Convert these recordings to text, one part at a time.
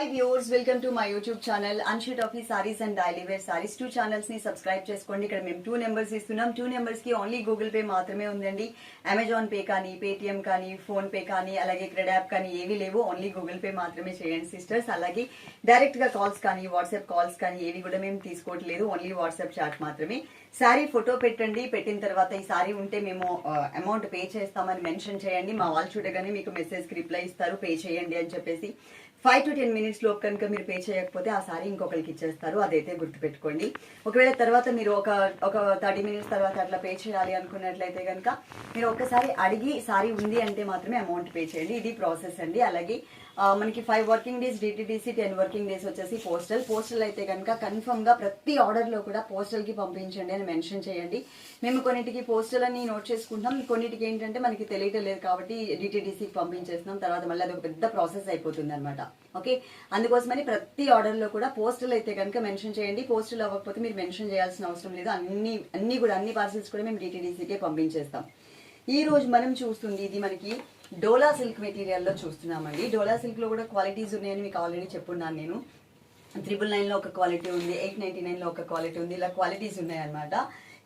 Hi viewers welcome to my YouTube channel Anshu taffy sarees and daily wear sarees two ఛానల్స్ని subscribe చేసుకోండి. ఇక్కడ మేము two numbers ఇస్తున్నాం two నెంబర్స్కి only Google Pay మాత్రమే ఉందండి. Amazon Pay కానీ పేటిఎం కానీ ఫోన్ పే కానీ అలాగే క్రెడ్ యాప్ కానీ ఏవి లేవు. ఓన్లీ గూగుల్ పే మాత్రమే చేయండి సిస్టర్స్ అలాగే డైరెక్ట్గా కాల్స్ కానీ వాట్సాప్ కాల్స్ కానీ ఏవి కూడా మేము తీసుకోవట్లేదు. ఓన్లీ వాట్సాప్ చాట్ మాత్రమే. శారీ ఫోటో పెట్టండి. పెట్టిన తర్వాత ఈ సారీ ఉంటే మేము అమౌంట్ పే చేస్తామని మెన్షన్ చేయండి. మా వాళ్ళు చూడగానే మీకు మెసేజ్కి రిప్లై ఇస్తారు. పే చేయండి అని చెప్పేసి. ఫైవ్ టు టెన్ మినిట్స్ లోపు కనుక మీరు పే చేయకపోతే ఆ సారీ ఇంకొకరికి ఇచ్చేస్తారు. అదైతే గుర్తుపెట్టుకోండి. ఒకవేళ తర్వాత మీరు ఒక ఒక థర్టీ మినిట్స్ తర్వాత అట్లా పే చేయాలి అనుకున్నట్లయితే కనుక మీరు ఒక్కసారి అడిగి సారీ ఉంది అంటే మాత్రమే అమౌంట్ పే చేయండి. ఇది ప్రాసెస్ అండి. అలాగే మనకి five working days DTDC ten working days వచ్చేసి పోస్టల్ పోస్టల్ అయితే కనుక కన్ఫర్మ్గా ప్రతి ఆర్డర్లో కూడా పోస్టల్కి పంపించండి అని మెన్షన్ చేయండి. మేము కొన్నిటికి పోస్టల్ అని నోట్ చేసుకుంటాం కొన్నిటికి ఏంటంటే మనకి తెలియటం లేదు కాబట్టి డిటిడిసికి పంపించేస్తున్నాం. తర్వాత మళ్ళీ అది ఒక పెద్ద ప్రాసెస్ అయిపోతుంది అనమాట ఓకే అందుకోసమని ప్రతి ఆర్డర్లో కూడా పోస్టల్ అయితే కనుక మెన్షన్ చేయండి. పోస్టల్ అవ్వకపోతే మీరు మెన్షన్ చేయాల్సిన అవసరం లేదు. అన్ని అన్ని కూడా అన్ని పార్సల్స్ కూడా మేము డిటిడిసికే పంపించేస్తాం. ఈ రోజు మనం చూస్తుంది ఇది మనకి డోలా సిల్క్ మెటీరియల్లో చూస్తున్నామండి. డోలా సిల్క్లో కూడా క్వాలిటీస్ ఉన్నాయని మీకు ఆల్రెడీ చెప్పున్నాను నేను. త్రిబుల్ నైన్లో ఒక క్వాలిటీ ఉంది ఎయిట్ నైన్టీ నైన్లో ఒక క్వాలిటీ ఉంది ఇలా క్వాలిటీస్ ఉన్నాయన్నమాట.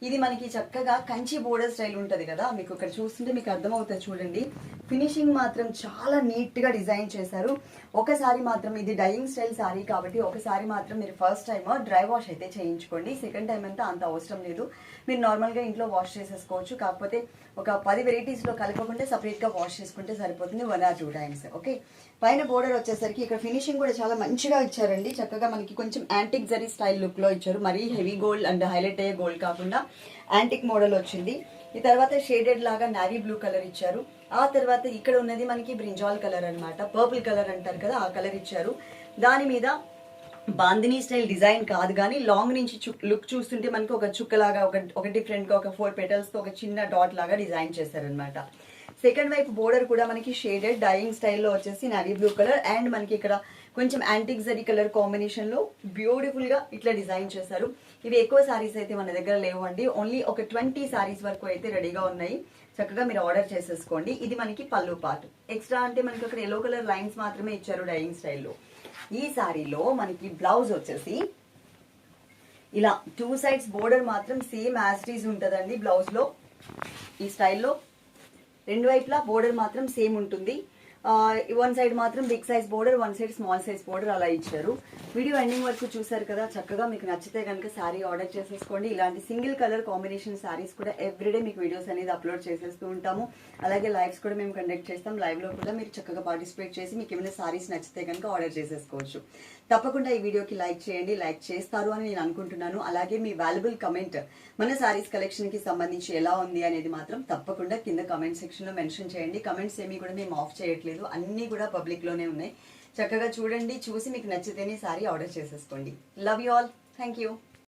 ఇది మనకి చక్కగా కంచి బోర్డర్ స్టైల్ ఉంటుంది కదా మీకు ఇక్కడ చూస్తుంటే మీకు అర్థమవుతుంది చూడండి. ఫినిషింగ్ మాత్రం చాలా నీట్గా డిజైన్ చేశారు. ఒకసారి మాత్రం ఇది డైయింగ్ స్టైల్ సారీ కాబట్టి ఒకసారి మాత్రం మీరు ఫస్ట్ టైం డ్రై వాష్ అయితే చేయించుకోండి. సెకండ్ టైం అంతా అంత అవసరం లేదు. మీరు నార్మల్గా ఇంట్లో వాష్ చేసేసుకోవచ్చు. కాకపోతే ఒక పది వెరైటీస్లో కలపకుండా సపరేట్గా వాష్ చేసుకుంటే సరిపోతుంది one or two times. Okay? పైన బోర్డర్ వచ్చేసరికి ఇక్కడ ఫినిషింగ్ కూడా చాలా మంచిగా ఇచ్చారండి. చక్కగా మనకి కొంచెం యాంటిక్ జరీ స్టైల్ లుక్లో ఇచ్చారు. మరీ హెవీ గోల్డ్ అండ్ హైలైట్ అయ్యే గోల్డ్ కాకుండా యాంటిక్ మోడల్ వచ్చింది. ఈ తర్వాత షేడెడ్ లాగా నావీ బ్లూ కలర్ ఇచ్చారు. ఆ తర్వాత ఇక్కడ ఉన్నది మనకి బ్రింజాల్ కలర్ అనమాట పర్పుల్ కలర్ అంటారు కదా ఆ కలర్ ఇచ్చారు. దాని మీద బాందినీ స్టైల్ డిజైన్ కాదు కానీ లాంగ్ నుంచి లుక్ చూస్తుంటే మనకి ఒక చుక్కలాగా ఒక ఒక డిఫరెంట్గా ఒక ఫోర్ పెటల్స్తో ఒక చిన్న డాట్ లాగా డిజైన్ చేశారనమాట సెకండ్ వైపు బోర్డర్ కూడా మనకి షేడెడ్ డైయింగ్ స్టైల్లో వచ్చేసి నవీ బ్లూ కలర్. అండ్ మనకి ఇక్కడ కొంచెం యాంటిక్ జరీ కలర్ కాంబినేషన్లో బ్యూటిఫుల్గా ఇట్లా డిజైన్ చేశారు. ఇవి ఎక్కువ సారీస్ అయితే మన దగ్గర లేవు అండి ఓన్లీ ఒక ట్వంటీ సారీస్ వరకు అయితే రెడీగా ఉన్నాయి. చక్కగా మీరు ఆర్డర్ చేసేసుకోండి. ఇది మనకి పళ్ళు పార్ట్ ఎక్స్ట్రా అంటే మనకి అక్కడ ఎల్లో కలర్ లైన్స్ మాత్రమే ఇచ్చారు డైయింగ్ స్టైల్లో. ఈ సారీలో మనకి బ్లౌజ్ వచ్చేసి ఇలా టూ సైడ్స్ బోర్డర్ మాత్రం సేమ్ యాస్టీస్ ఉంటుందండి బ్లౌజ్లో. ఈ స్టైల్లో రెండు వైపులా బోర్డర్ మాత్రం సేమ్ ఉంటుంది. వన్ సైడ్ మాత్రం big size border one side small size border అలా ఇచ్చారు. వీడియో ఎండింగ్ వరకు చూసారు కదా చక్కగా మీకు నచ్చితే కనుక శారీ ఆర్డర్ చేసేసుకోండి. ఇలాంటి సింగిల్ కలర్ కాంబినేషన్ శారీస్ కూడా ఎవ్రీడే మీకు వీడియోస్ అనేది అప్లోడ్ చేసేస్తూ ఉంటాము. అలాగే లైవ్స్ కూడా మేము కండక్ట్ చేస్తాం. లైవ్లో కూడా మీరు చక్కగా పార్టిసిపేట్ చేసి మీకు ఏమైనా సారీస్ నచ్చితే కనుక ఆర్డర్ చేసేసుకోవచ్చు. తప్పకుండా ఈ వీడియోకి లైక్ చేయండి. లైక్ చేస్తారు అని నేను అనుకుంటున్నాను. అలాగే మీ వాల్యుబుల్ కమెంట్ మన శారీస్ కలెక్షన్కి సంబంధించి ఎలా ఉంది అనేది మాత్రం తప్పకుండా కింద కమెంట్ సెక్షన్లో మెన్షన్ చేయండి. కమెంట్స్ ఏమి కూడా మేము ఆఫ్ చేయట్లేదు. అన్ని కూడా పబ్లిక్లోనే ఉన్నాయి. చక్కగా చూడండి చూసి మీకు నచ్చితేనే సారీ ఆర్డర్ చేసేసుకోండి. Love you all thank you